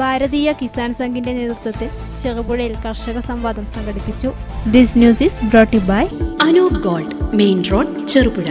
ഭാരതീയ കിസാൻ സംഘിന്റെ നേതൃത്വത്തിൽ ചെറുപുഴയിൽ കർഷക സംവാദം സംഘടിപ്പിച്ചു. This news is brought to by Anoop Gold main road Cherupuzha.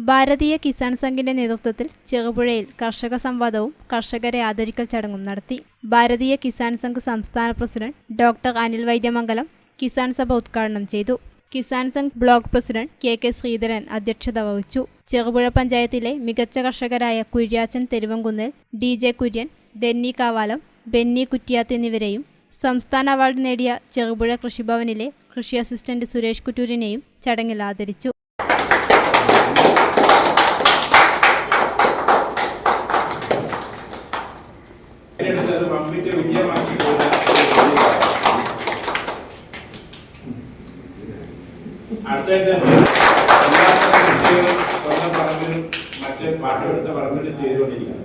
Bharatiya Kisan സംഘിന്റെ നേതൃത്വത്തിൽ ചെറുപുഴയിൽ കർഷക സംവാദവും കർഷകരെ ആദരിക്കൽ ചടങ്ങും നടത്തി. ഭാരതീയ കിസാൻ സംഘ് സംസ്ഥാന പ്രസിഡന്റ് ഡോക്ടർ അനിൽ വൈദ്യമംഗലം കിസാൻ സഭ ഉദ്ഘാടനം ചെയ്തു. Kisan Sangh block president K K Sreedharan അധ്യക്ഷത വഹിച്ചു. ചെറുപുഴ പഞ്ചായത്തിലെ മികച്ച കർഷകരായ കുര്യാച്ചൻ തെരുവങ്കുന്നേൽ ഡി ജെ കുര്യൻ ഡെന്നി കാവാലം ബെന്നി കുറ്റിയാത്ത് എന്നിവരെയും സംസ്ഥാന അവാർഡ് നേടിയ ചെറുപുഴ കൃഷിഭവനിലെ കൃഷി അസിസ്റ്റന്റ് സുരേഷ് കുറ്റൂരിനെയും ചടങ്ങിൽ ആദരിച്ചു. അടുത്തായിട്ട് മറ്റേ പാട്ടമെടുത്ത പറമ്പിലും ചെയ്തുകൊണ്ടിരിക്കുന്നത്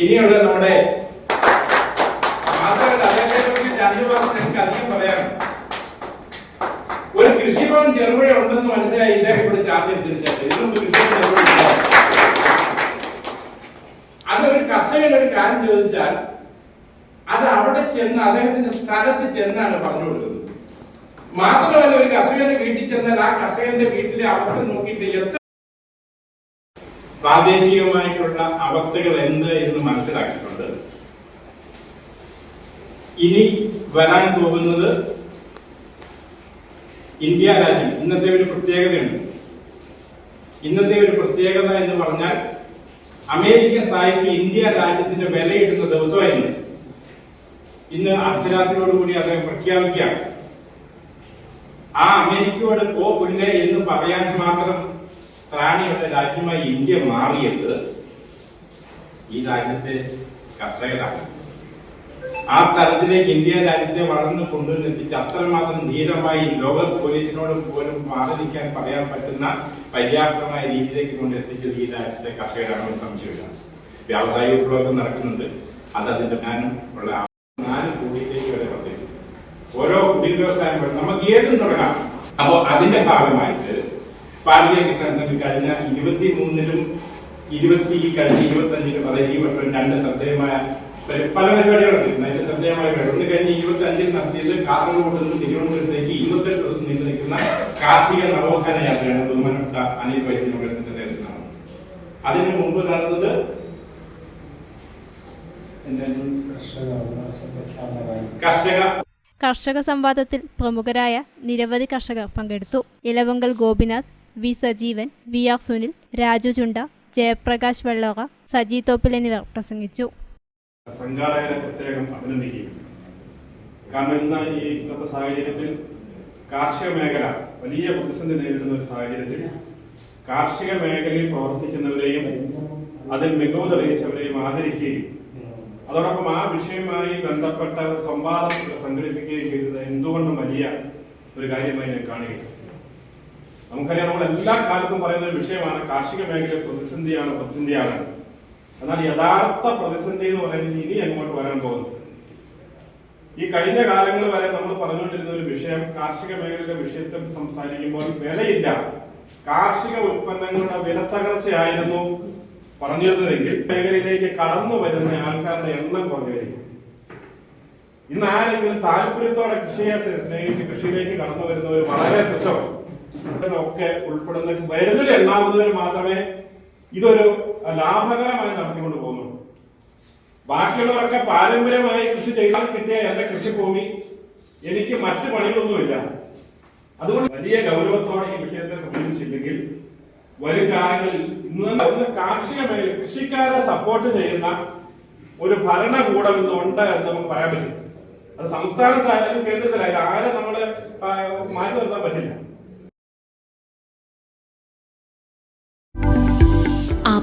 ഇനിയുള്ള നമ്മുടെ അധികം പറയാനുണ്ട്. ഒരു കൃഷിഭവൻ ചെറുപുഴ ഉണ്ടെന്ന് മനസ്സിലായി ഇദ്ദേഹം ഇവിടെ ചാർജ് എടുത്തിരിച്ചത് അത് കൃഷിഭവൻ ചെറുപുഴ കർഷകൻ ഒരു കാര്യം ചോദിച്ചാൽ അത് അവിടെ ചെന്ന് അദ്ദേഹത്തിന്റെ സ്ഥലത്ത് ചെന്നാണ് പറഞ്ഞു കൊടുക്കുന്നത് മാത്രമല്ല ഒരു കർഷകന്റെ വീട്ടിൽ ചെന്നാൽ ആ കർഷകന്റെ വീട്ടിലെ അവസ്ഥ നോക്കിയിട്ട് എത്ര പ്രാദേശികമായിട്ടുള്ള അവസ്ഥകൾ എന്ത് എന്ന് മനസ്സിലാക്കിയിട്ടുണ്ട് ഇനി വരാൻ പോകുന്നത് ഇന്ത്യ രാജ്യം. ഇന്നത്തെ ഒരു പ്രത്യേകതയുണ്ട്. ഇന്നത്തെ ഒരു പ്രത്യേകത എന്ന് പറഞ്ഞാൽ അമേരിക്കൻ സാഹിത്യം ഇന്ത്യ രാജ്യത്തിന്റെ വിലയിടുന്ന ദിവസമായിരുന്നു. ഇന്ന് അർദ്ധരാത്രിയോടുകൂടി അദ്ദേഹം പ്രഖ്യാപിക്കുകയാണ്. ആ അമേരിക്കയോട് പോ പുല്ലേ എന്ന് പറയാൻ മാത്രം ത്രാണിയുള്ള രാജ്യമായി ഇന്ത്യ മാറിയത് ഈ രാജ്യത്തെ കർഷകരാണ്. ആ തലത്തിലേക്ക് ഇന്ത്യ രാജ്യത്തെ വളർന്നു കൊണ്ടുവന്നെത്തിച്ച് അത്രമാത്രം ധീരമായി ലോക പോലീസിനോട് പോലും മാറി നിൽക്കാൻ പറയാൻ പറ്റുന്ന പര്യാപ്തമായ രീതിയിലേക്ക് കൊണ്ടെത്തിച്ചത് ഈ രാജ്യത്തെ കർഷകരാണെന്ന് സംശയമില്ല. വ്യാവസായിക വിപ്ലവം നടക്കുന്നുണ്ട്. അത് അതിന്റെ ഞാനും ഉള്ള നാല് കോടിയിലേക്ക് വരെ വർദ്ധിക്കും. ഓരോ കുടിൽ വ്യവസായം നമുക്ക് ഏതും തുടങ്ങാം. അപ്പോ അതിന്റെ ഭാഗമായിട്ട് കിസാൻ സംഘ് കഴിഞ്ഞ ഇരുപത്തി മൂന്നിലും ഇരുപത്തി കഴിഞ്ഞ ഇരുപത്തി അഞ്ചിലും അതായത് ഈ വർഷം രണ്ട് ശ്രദ്ധേയമായ പല പരിപാടികളുണ്ട്. അതിന്റെ ശ്രദ്ധേയമായ പരിപാടി. ഒന്ന് കഴിഞ്ഞ് ഇരുപത്തി അഞ്ചിൽ നടത്തിയത് കാസർഗോഡ് നിന്ന് തിരുവനന്തപുരത്തേക്ക് ഇരുപത്തെട്ട് ദിവസം നീണ്ടു നിൽക്കുന്ന കാർഷിക നവോത്ഥാന യാത്രയാണ് ബഹുമാനപ്പെട്ട അനിൽ വൈദ്യനഗരത്തിന്റെ അതിനു മുമ്പ് നടന്നത് കർഷക സംവാദത്തിൽ പ്രമുഖരായ നിരവധി കർഷകർ പങ്കെടുത്തു. Elavankal Gopinath V Sajeevan V R Sunil Raju Chunda Jayaprakash Vellora Saji Thoppil എന്നിവർ പ്രസംഗിച്ചു. സംഘാടകരെ പ്രത്യേകം അഭിനന്ദിക്കുകയും കാരണം ഇന്ന് ഈ ഇന്നത്തെ സാഹചര്യത്തിൽ കാർഷിക മേഖല വലിയ പ്രതിസന്ധി നേരിടുന്ന ഒരു സാഹചര്യത്തിൽ കാർഷിക മേഖലയിൽ പ്രവർത്തിക്കുന്നവരെയും അതിൽ മികവ് തെളിയിച്ചവരെയും ആദരിക്കുകയും അതോടൊപ്പം ആ വിഷയവുമായി ബന്ധപ്പെട്ട ഒരു സംവാദം സംഘടിപ്പിക്കുകയും ചെയ്തത് എന്തുകൊണ്ടും വലിയ ഒരു കാര്യമായി ഞാൻ കാണുകയാണ്. നമുക്കറിയാം നമ്മൾ എല്ലാ കാലത്തും പറയുന്ന ഒരു വിഷയമാണ് കാർഷിക മേഖല പ്രതിസന്ധിയാണ് പ്രതിസന്ധിയാണ്. എന്നാൽ യഥാർത്ഥ പ്രതിസന്ധി എന്ന് പറയുന്നത് ഇനി അങ്ങോട്ട് വരാൻ പോകുന്നു ഈ കഴിഞ്ഞ കാലങ്ങൾ വരെ നമ്മൾ പറഞ്ഞുകൊണ്ടിരുന്ന ഒരു വിഷയം കാർഷിക മേഖലയുടെ വിഷയത്തിൽ സംസാരിക്കുമ്പോൾ വിലയില്ല. കാർഷിക ഉൽപ്പന്നങ്ങളുടെ വില തകർച്ചയായിരുന്നു പറഞ്ഞിരുന്നതെങ്കിൽ മേഖലയിലേക്ക് കടന്നു വരുന്ന ആൾക്കാരുടെ എണ്ണം കുറഞ്ഞിരിക്കും ഇന്ന് ആരെങ്കിലും താല്പര്യത്തോടെ കൃഷിയെ സ്നേഹിച്ച് കൃഷിയിലേക്ക് കടന്നു വരുന്നവർ വളരെ തുച്ഛമാണ്. ഒക്കെ ഉൾപ്പെടുന്ന വരുന്നതിൽ എണ്ണാവുന്നവർ മാത്രമേ ഇതൊരു ലാഭകരമായി നടത്തിക്കൊണ്ട് പോകുന്നുള്ളൂ ബാക്കിയുള്ളവരൊക്കെ പാരമ്പര്യമായി കൃഷി ചെയ്താൽ കിട്ടിയ എന്റെ കൃഷിഭൂമി എനിക്ക് മറ്റു പണികളൊന്നുമില്ല. അതുകൊണ്ട് വലിയ ഗൗരവത്തോടെ ഈ വിഷയത്തെ സമീപിച്ചില്ലെങ്കിൽ വരും കാലങ്ങളിൽ ഇന്ന് കാർഷിക മേഖല കൃഷിക്കാരെ സപ്പോർട്ട് ചെയ്യുന്ന ഒരു ഭരണകൂടം ഇന്ന് ഉണ്ട് എന്ന് നമുക്ക് പറയാൻ പറ്റും. അത് സംസ്ഥാനത്തായാലും കേന്ദ്രത്തിലായാലും ആരെ നമ്മൾ ആ, മാറ്റി നിർത്താൻ പറ്റില്ല.